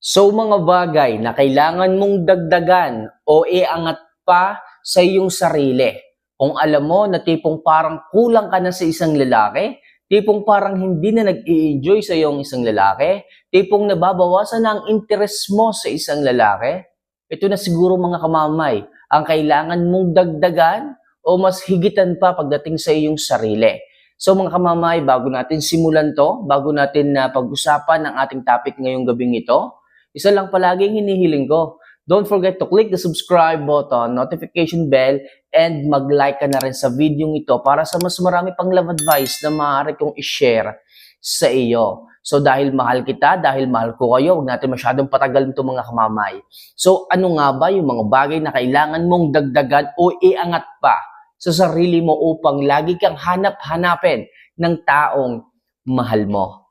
So mga bagay na kailangan mong dagdagan o iangat pa sa iyong sarili. Kung alam mo na tipong parang kulang ka na sa isang lalaki, tipong parang hindi na nag-i-enjoy sa iyong isang lalaki, tipong nababawasan na ang interest mo sa isang lalaki, ito na siguro mga kamamay, ang kailangan mong dagdagan o mas higitan pa pagdating sa iyong sarili. So mga kamamay, bago natin simulan to, bago natin na pag-usapan ang ating topic ngayong gabing ito, isa lang palaging hinihiling ko. Don't forget to click the subscribe button, notification bell, and mag-like ka na rin sa video ito para sa mas marami pang love advice na maaari kong i-share sa iyo. So dahil mahal kita, dahil mahal ko kayo, huwag natin masyadong patagal nito mga kamamay. So ano nga ba yung mga bagay na kailangan mong dagdagan o iangat pa sa sarili mo upang lagi kang hanap-hanapin ng taong mahal mo?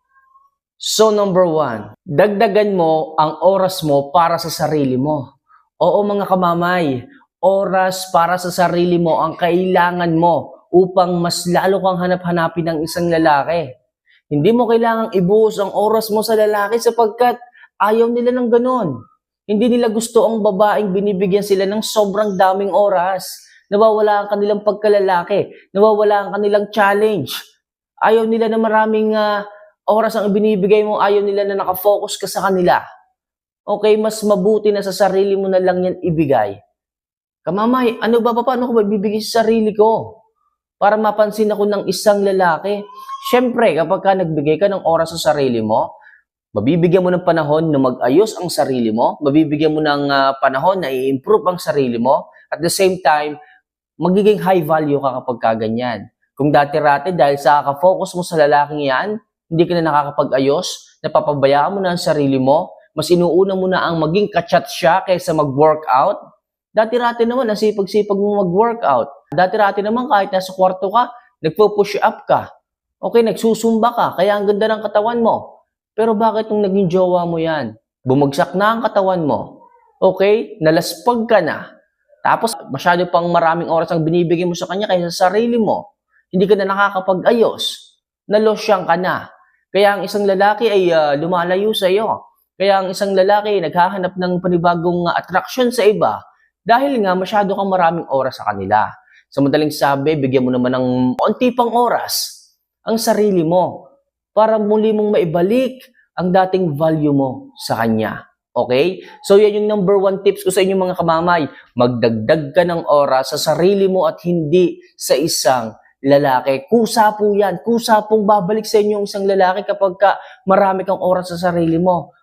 So number one, dagdagan mo ang oras mo para sa sarili mo. Oo mga kamamay, oras para sa sarili mo ang kailangan mo upang mas lalo kang hanap-hanapin ng isang lalaki. Hindi mo kailangang ibuhos ang oras mo sa lalaki sapagkat ayaw nila ng ganon. Hindi nila gusto ang babaeng binibigyan sila ng sobrang daming oras. Nawawala ang kanilang pagkalalaki. Nawawala ang kanilang challenge. Ayaw nila na maraming ah, oras ang ibinibigay mo, ayaw nila na nakafocus ka sa kanila. Okay, mas mabuti na sa sarili mo na lang yan ibigay. Kamamay, ano ba pa, paano ko ba ibibigay sa sarili ko? Para mapansin ako ng isang lalaki. Siyempre, kapag ka nagbigay ka ng oras sa sarili mo, mabibigyan mo ng panahon na mag-ayos ang sarili mo, mabibigyan mo ng ah, panahon na i-improve ang sarili mo, at the same time, magiging high value ka kapag ka ganyan. Kung dati-rati dahil sa ka-focus mo sa lalaking yan, hindi ka na nakakapag-ayos, napapabayaan mo na ang sarili mo, mas inuuna mo na ang maging kachat siya kaysa mag-workout. Dati-rati naman, nasipag-sipag mo mag-workout. Dati-rati naman, kahit nasa kwarto ka, nagpo-push up ka. Okay, nagsusumba ka, kaya ang ganda ng katawan mo. Pero bakit nung naging jowa mo yan? Bumagsak na ang katawan mo. Okay, nalaspag ka na. Tapos, masyado pang maraming oras ang binibigay mo sa kanya kaysa sa sarili mo. Hindi ka na nakakapag-ayos. Nalosyang ka na. Kaya ang isang lalaki ay ah, lumalayo sa iyo. Kaya ang isang lalaki ay naghahanap ng panibagong attraction sa iba dahil nga masyado kang maraming oras sa kanila. Sa madaling sabi, bigyan mo naman ng onti pang oras ang sarili mo para muli mong maibalik ang dating value mo sa kanya. Okay? So yan yung number one tips ko sa inyo mga kamamay. Magdagdag ka ng oras sa sarili mo at hindi sa isang lalaki. Kusa po yan. Kusa pong babalik sa inyo ang isang lalaki kapag ka marami kang oras sa sarili mo.